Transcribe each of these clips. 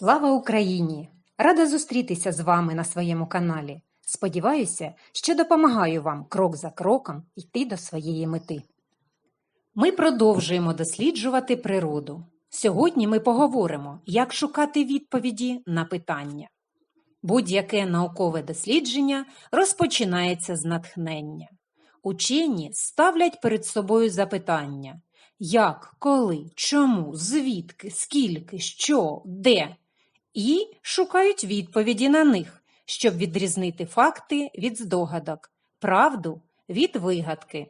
Слава Україні! Рада зустрітися з вами на своєму каналі. Сподіваюся, що допомагаю вам крок за кроком йти до своєї мети. Ми продовжуємо досліджувати природу. Сьогодні ми поговоримо, як шукати відповіді на питання. Будь-яке наукове дослідження розпочинається з натхнення. Учені ставлять перед собою запитання як, коли, чому, звідки, скільки, що, де, і шукають відповіді на них, щоб відрізнити факти від здогадок, правду від вигадки.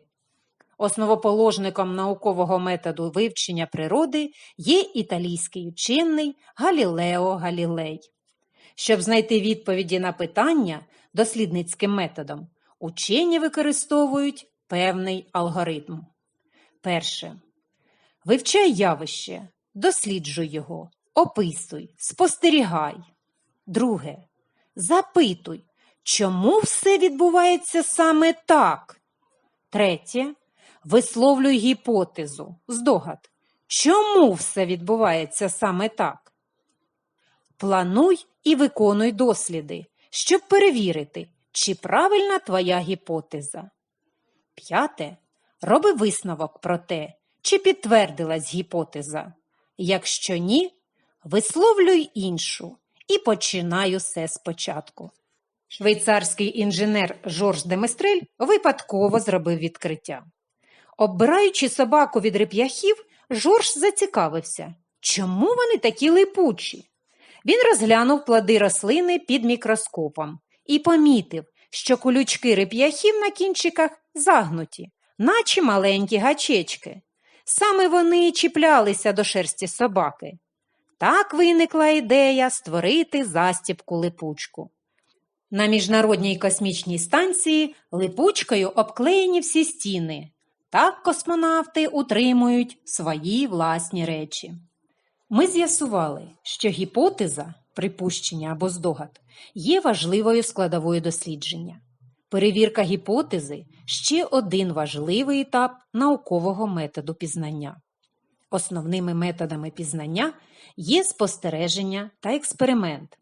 Основоположником наукового методу вивчення природи є італійський учений Галілео Галілей. Щоб знайти відповіді на питання дослідницьким методом, учені використовують певний алгоритм. Перше. Вивчай явище, досліджуй його, описуй, спостерігай. Друге. Запитуй, чому все відбувається саме так. Третє. Висловлюй гіпотезу, здогад, чому все відбувається саме так. Плануй і виконуй досліди, щоб перевірити, чи правильна твоя гіпотеза. П'яте. Роби висновок про те, чи підтвердилась гіпотеза. Якщо ні, висловлюй іншу і починай усе спочатку. Швейцарський інженер Жорж Деместрель випадково зробив відкриття. Оббираючи собаку від реп'яхів, Жорж зацікавився, чому вони такі липучі. Він розглянув плоди рослини під мікроскопом і помітив, що колючки реп'яхів на кінчиках загнуті, наче маленькі гачечки. Саме вони чіплялися до шерсті собаки. Так виникла ідея створити застібку липучку. На міжнародній космічній станції липучкою обклеєні всі стіни. Так космонавти утримують свої власні речі. Ми з'ясували, що гіпотеза, припущення або здогад є важливою складовою дослідження. Перевірка гіпотези ще один важливий етап наукового методу пізнання. Основними методами пізнання є спостереження та експеримент.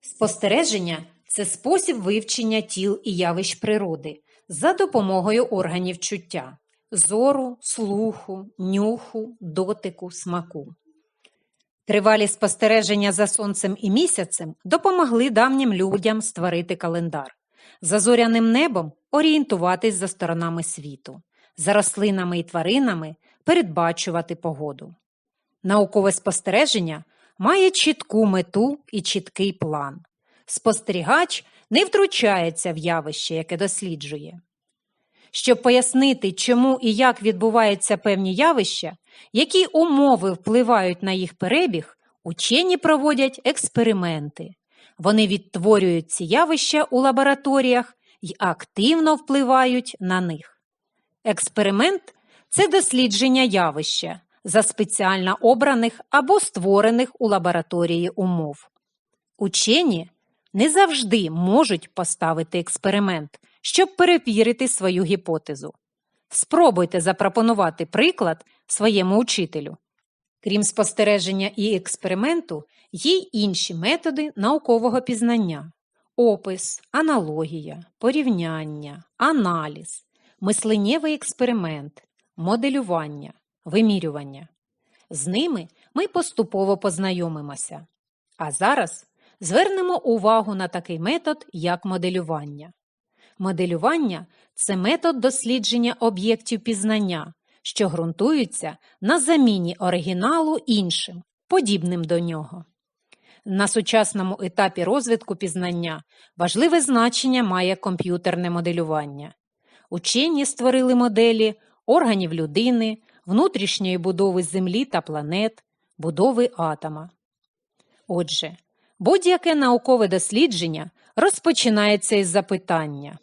Спостереження це спосіб вивчення тіл і явищ природи за допомогою органів чуття зору, слуху, нюху, дотику, смаку. Тривалі спостереження за сонцем і місяцем допомогли давнім людям створити календар, за зоряним небом орієнтуватись за сторонами світу, за рослинами і тваринами передбачувати погоду. Наукове спостереження має чітку мету і чіткий план. Спостерігач не втручається в явище, яке досліджує. Щоб пояснити, чому і як відбуваються певні явища, які умови впливають на їх перебіг, учені проводять експерименти. Вони відтворюють ці явища у лабораторіях і активно впливають на них. Експеримент це дослідження явища за спеціально обраних або створених у лабораторії умов. Учені не завжди можуть поставити експеримент, щоб перевірити свою гіпотезу. Спробуйте запропонувати приклад своєму учителю. Крім спостереження і експерименту, є й інші методи наукового пізнання опис, аналогія, порівняння, аналіз, мисленнєвий експеримент, моделювання, вимірювання. З ними ми поступово познайомимося. А зараз звернемо увагу на такий метод, як моделювання. Моделювання це метод дослідження об'єктів пізнання, що ґрунтуються на заміні оригіналу іншим, подібним до нього. На сучасному етапі розвитку пізнання важливе значення має комп'ютерне моделювання. Учені створили моделі органів людини, внутрішньої будови Землі та планет, будови атома. Отже, будь-яке наукове дослідження розпочинається із запитання.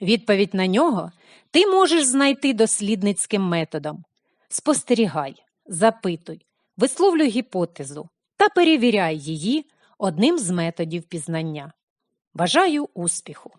Відповідь на нього ти можеш знайти дослідницьким методом. Спостерігай, запитуй, висловлюй гіпотезу та перевіряй її одним з методів пізнання. Бажаю успіху!